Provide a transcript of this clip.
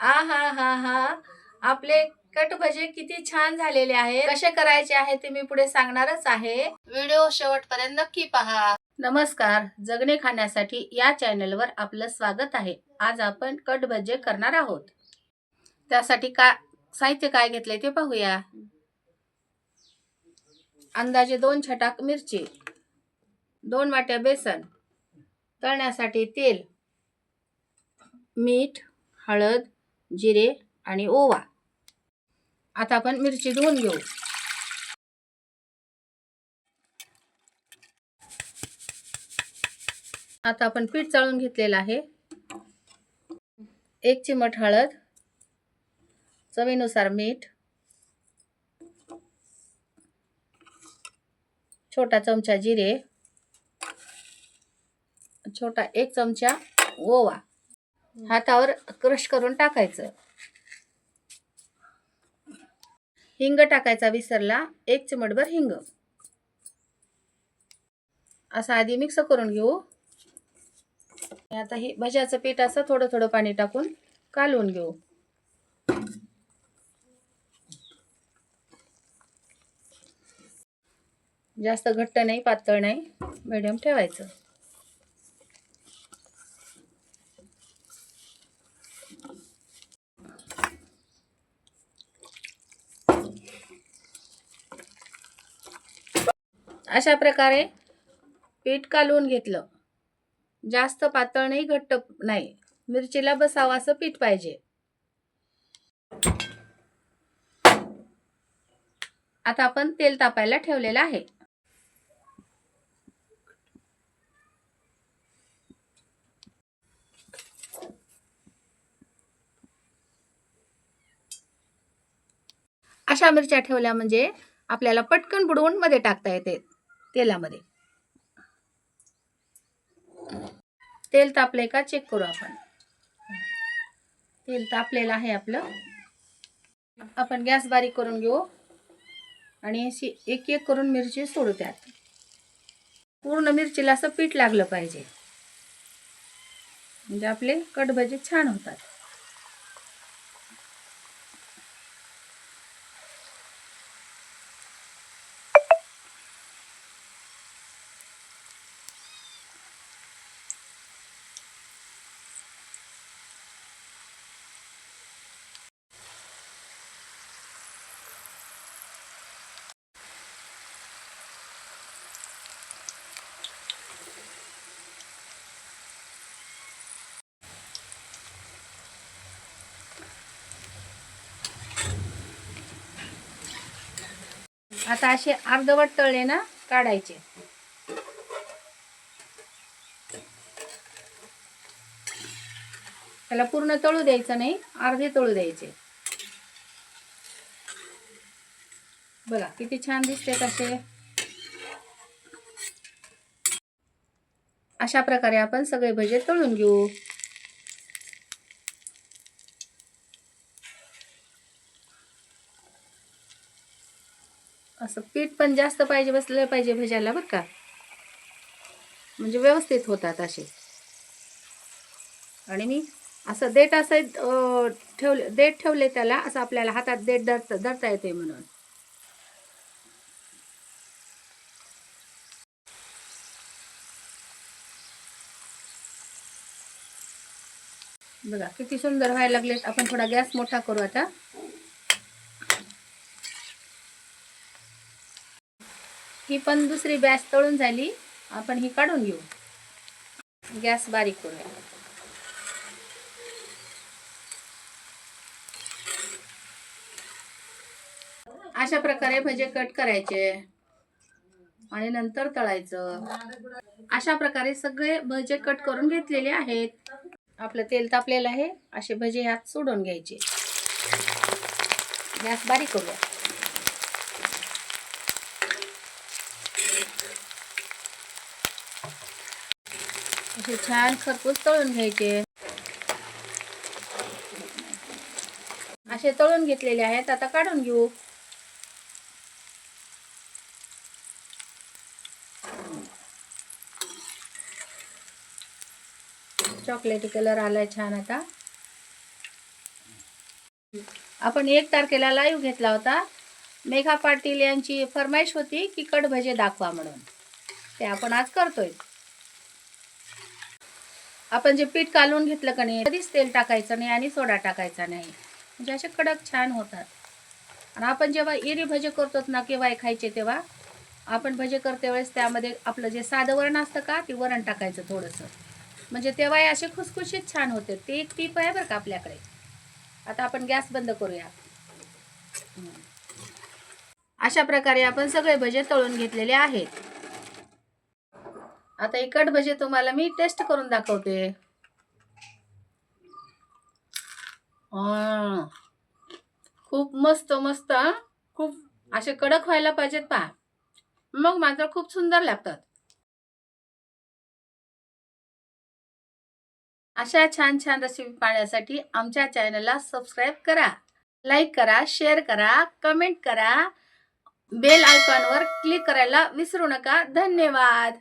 आ हा हा. हा आपले कट भजे किती छान झालेले आहे कसे करायचे आहे ते मी पुढे सांगणारच आहे. व्हिडिओ शेवटपर्यंत नक्की पहा. नमस्कार. जगणे खाण्यासाठी या चॅनलवर आपलं स्वागत आहे. आज आपण कट भजे करणार आहोत. त्यासाठी का साहित्य काय घेतले ते पाहूया. अंदाजे दोन छटाक मिरची दोन वाट्या बेसन तळण्यासाठी तेल मीठ हळद जिरे आणि ओवा. आता आपण मिरची धुवून घेऊ. आता आपण पीठ चाळून घेतलेलं आहे. एक चिमट हळद चवीनुसार मीठ छोटा चमचा जिरे छोटा एक चमचा ओवा. हातावर क्रश करून टाकायचं. हिंग टाकायचा विसरला एक चिमटभर हिंग. असं आधी मिक्स करून घेऊ. आता हे भज्याचं पीठ असं थोडं थोडं पाणी टाकून कालवून घेऊ. जास्त घट्ट नाही पातळ नाही मिडियम ठेवायचं. अशा प्रकारे पीठ कालवून घेतलं. जास्त पातळ नाही घट्ट नाही. मिरचीला बसावं असं पीठ पाहिजे. आता आपण तेल तापायला ठेवलेलं आहे. अशा मिरच्या ठेवल्या म्हणजे आपल्याला पटकन बुडवून मध्ये टाकता येते. तेलामध्ये. तेल तापले का? चेक करू आपण. तेल तापलेलं आहे आपलं. आपण गॅस बारीक करून घेऊ. आणि अशी एक एक करून मिरची सोडू त्यात. पूर्ण मिरचीला असं पीठ लागलं पाहिजे. म्हणजे आपले कटभजे छान होतात. आता असे अर्धवट तळले ना काढायचे. त्याला पूर्ण तळू द्यायचं नाही अर्धे तळू द्यायचे. बघा किती छान दिसते कसे अशा प्रकारे आपण सगळे भजे तळून घेऊ. असं पीठ पण जास्त पाहिजे बसलं पाहिजे भज्याला बरं का. म्हणजे व्यवस्थित होतात असे. आणि मी असं देठ असं ठेवले देठ ठेवले त्याला असं आपल्याला हातात देठ धरता धरता येते म्हणून. बघा किती सुंदर व्हायला लागलेत. आपण थोडा गॅस मोठा करू आता. ही पण दुसरी बॅच तळून झाली. आपण ही काढून घेऊ. गॅस बारीक करूया. अशा प्रकारे भजे कट करायचे. आणि नंतर तळायचं. अशा प्रकारे सगळे भजे कट करून घेतलेले आहेत. आपलं तेल तापलेलं आहे. असे भजे ह्यात सोडून घ्यायचे. गॅस बारीक करूया. असे छान खरपूस तळून घ्यायचे. असे तळून घेतलेले आहेत. आता काढून घेऊ. चॉकलेटी कलर आलाय छान आता. आपण एक तारखेला लाईव्ह घेतला होता. मेघा पाटील यांची फरमाईश होती की कडभजे दाखवा म्हणून. ते आपण आज करतोय. आपण जे पीठ कालवून घेतलं का नाही कधीच तेल टाकायचं नाही आणि सोडा टाकायचा नाही. म्हणजे असे कडक छान होतात. आणि आपण जेव्हा इरी भजे करतो ना केव्हा खायचे तेव्हा आपण भजे करते वेळेस त्यामध्ये आपलं जे साधं वरण असतं का ते वरण टाकायचं थोडंसं. म्हणजे तेव्हाही असे खुसखुशीत छान होते. ते एक टीप आहे बरं का आपल्याकडे. आता आपण गॅस बंद करूया. अशा प्रकारे आपण सगळे भजे तळून घेतलेले आहेत. आता इकट भजे तुम्हाला मी टेस्ट करून दाखवते. खूप मस्त मस्त खूप असे कडक व्हायला पाहिजेत पहा. मग मात्र खूप सुंदर लागतात. अशा छान छान रेसिपी पाहण्यासाठी आमच्या चॅनलला सबस्क्राईब करा. लाईक करा शेअर करा कमेंट करा. बेल आयकॉनवर क्लिक करायला विसरू नका. धन्यवाद.